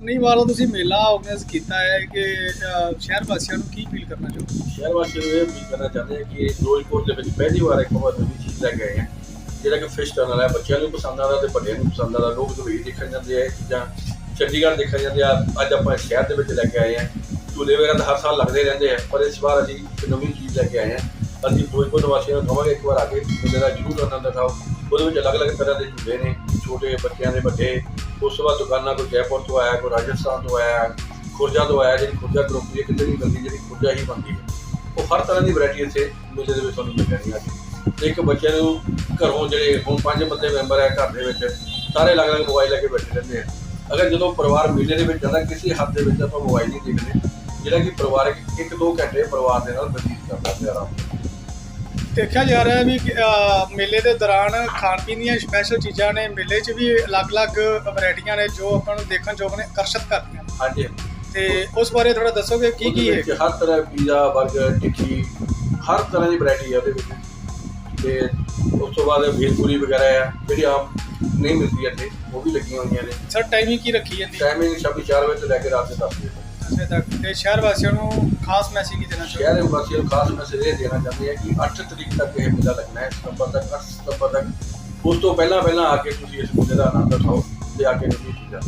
ਨਹੀਂ ਵਾਲਾ ਤੁਸੀਂ ਮੇਲਾ ਆਰਗੇਨਾਈਜ਼ ਕੀਤਾ ਹੈ ਕਿ ਸ਼ਹਿਰ ਵਾਸੀਆਂ ਨੂੰ ਕੀ ਫੀਲ ਕਰਨਾ ਚਾਹੋਗੇ? ਸ਼ਹਿਰ ਵਾਸੀਆਂ ਨੂੰ ਇਹ ਅਪੀਲ ਕਰਨਾ ਚਾਹੁੰਦੇ ਹਾਂ ਕਿ ਫਿਰੋਜ਼ਪੁਰ ਦੇ ਵਿੱਚ ਪਹਿਲੀ ਵਾਰ ਇੱਕ ਵਾਰ ਨਵੀਂ ਚੀਜ਼ ਲੈ ਕੇ ਆਏ ਹਾਂ ਜਿਹੜਾ ਕਿ ਫਿਸ਼ ਟਨਲ ਹੈ, ਬੱਚਿਆਂ ਨੂੰ ਪਸੰਦ ਆਦਾ ਤੇ ਵੱਡਿਆਂ ਨੂੰ ਪਸੰਦ ਆਦਾ ਲੋਕ ਦੁਬਈ ਦੇਖਣ ਜਾਂਦੇ ਆ ਇਹ ਚੀਜ਼ਾਂ। ਚੰਡੀਗੜ੍ਹ ਦੇਖਣ ਜਾਂਦੇ ਆ, ਅੱਜ ਆਪਾਂ ਸ਼ਹਿਰ ਦੇ ਵਿੱਚ ਲੈ ਕੇ ਆਏ ਹਾਂ ਝੂਲੇ ਵਗੈਰਾ ਤਾਂ ਹਰ ਸਾਲ ਲੱਗਦੇ ਰਹਿੰਦੇ ਆ, ਪਰ ਇਸ ਵਾਰ ਅਸੀਂ ਇੱਕ ਨਵੀਂ ਚੀਜ਼ ਲੈ ਕੇ ਆਏ ਹਾਂ ਅਸੀਂ ਫਿਰੋਜ਼ਪੁਰ ਵਾਸੀਆਂ ਨੂੰ ਕਹਾਂਗੇ ਇੱਕ ਵਾਰ ਆ ਕੇ ਮੇਲੇ ਦਾ ਜ਼ਰੂਰ ਆਨੰਦ ਉਠਾਓ ਉਹਦੇ ਵਿੱਚ ਅਲੱਗ-ਅਲੱਗ ਤਰ੍ਹਾਂ ਦੇ ਝੂਲੇ ਨੇ, ਛੋਟੇ ਬੱਚਿਆਂ ਦੇ ਵੱਡੇ ਉਸ ਤੋਂ ਬਾਅਦ ਦੁਕਾਨਾਂ ਕੋਈ ਜੈਪੁਰ ਤੋਂ ਆਇਆ, ਕੋਈ ਰਾਜਸਥਾਨ ਤੋਂ ਆਇਆ, ਖੁਰਜਾ ਤੋਂ ਆਇਆ, ਜਿਹੜੀ ਖੁਰਜਾ ਗਰੁੱਪ ਹੈ, ਕਿਤੇ ਨਹੀਂ ਮਿਲਦੀ ਜਿਹੜੀ ਖੁਰਜਾ ਹੀ ਬਣਦੀ ਹੈ, ਉਹ ਹਰ ਤਰ੍ਹਾਂ ਦੀ ਵੈਰਾਈਟੀ ਇੱਥੇ ਮੇਲੇ ਦੇ ਵਿੱਚ ਤੁਹਾਨੂੰ ਮਿਲ ਜਾਣੀ ਹੈ। ਇੱਕ ਬੱਚੇ ਨੂੰ ਘਰੋਂ ਜਿਹੜੇ ਹੁਣ ਪੰਜ ਬੰਦੇ ਮੈਂਬਰ ਹੈ ਘਰ ਦੇ ਵਿੱਚ, ਸਾਰੇ ਅਲੱਗ-ਅਲੱਗ ਮੋਬਾਈਲ ਲੈ ਕੇ ਬੈਠੇ ਰਹਿੰਦੇ ਆ। ਅਗਰ ਜਦੋਂ ਪਰਿਵਾਰ ਮੇਲੇ ਦੇ ਵਿੱਚ ਜਾਂਦਾ, ਕਿਸੇ ਹੱਥ ਦੇ ਵਿੱਚ ਆਪਾਂ ਮੋਬਾਈਲ ਨਹੀਂ ਦੇਖਦੇ। ਜਿਹੜਾ ਕਿ ਪਰਿਵਾਰ ਇੱਕ ਦੋ ਘੰਟੇ ਪਰਿਵਾਰ ਦੇ ਨਾਲ ਬਤੀਤ ਕਰਦਾ ਹੈ ਆਰਾਮ ਦੇਖਿਆ ਜਾ ਰਿਹਾ ਵੀ ਮੇਲੇ ਦੇ ਦੌਰਾਨ ਖਾਣ ਪੀਣ ਦੀਆਂ ਸਪੈਸ਼ਲ ਚੀਜ਼ਾਂ ਨੇ ਮੇਲੇ 'ਚ ਵੀ ਅਲੱਗ-ਅਲੱਗ ਵੈਰਾਈਟੀਆਂ ਨੇ ਜੋ ਆਪਾਂ ਨੂੰ ਦੇਖਣ ਯੋਗ ਨੇ ਆਕਰਸ਼ਿਤ ਕਰਦੀਆਂ। ਹਾਂਜੀ। ਤੇ ਉਸ ਬਾਰੇ ਥੋੜਾ ਦੱਸੋਗੇ ਕੀ ਕੀ ਹੈ? ਹਰ ਤਰ੍ਹਾਂ ਪੀਜ਼ਾ 버ਗਰ ਟਿੱਕੀ ਹਰ ਤਰ੍ਹਾਂ ਦੀ ਵੈਰਾਈਟੀ ਹੈ ਉਹਦੇ ਵਿੱਚ। ਤੇ ਉਸ ਤੋਂ ਬਾਅਦ ਭੇਲਪੂਰੀ ਵਗੈਰਾ ਹੈ ਜਿਹੜੀ ਆਮ ਨਹੀਂ ਮਿਲਦੀ ਇੱਥੇ ਉਹ ਵੀ ਲੱਗੀਆਂ ਹੋਈਆਂ ਨੇ। ਸਰ ਟਾਈਮਿੰਗ ਕੀ ਰੱਖੀ ਜਾਂਦੀ? ਹੈ ਟਾਈਮਿੰਗ ਸ਼ਾਮੀ 4 ਵਜੇ ਤੋਂ ਲੈ ਕੇ ਰਾਤ ਦੇ 10 ਵਜੇ। ਤੱਕ ਤੱਕ ਤੇ ਸ਼ਹਿਰ ਵਾਸੀਆਂ ਨੂੰ ਖਾਸ ਮੈਸੇਜ ਕੀ ਦੇਣਾ ਚਾਹੁੰਦੇ ਸ਼ਹਿਰ ਵਾਸੀਆਂ ਨੂੰ ਖਾਸ ਮੈਸੇਜ ਇਹ ਦੇਣਾ ਚਾਹੁੰਦੇ ਆ ਕਿ 8 ਤਰੀਕ ਤੱਕ ਇਹ ਮੇਲਾ ਲੱਗਣਾ ਹੈ, ਸਤੰਬਰ ਤੱਕ 8 ਸਤੰਬਰ ਤੱਕ। ਉਸ ਤੋਂ ਪਹਿਲਾਂ ਪਹਿਲਾਂ ਆ ਕੇ ਤੁਸੀਂ ਇਸ ਮੇਲੇ ਦਾ ਆਨੰਦ ਉਠਾਓ ਤੇ ਆ ਕੇ ਨਵੀਂ ਚੀਜ਼ਾਂ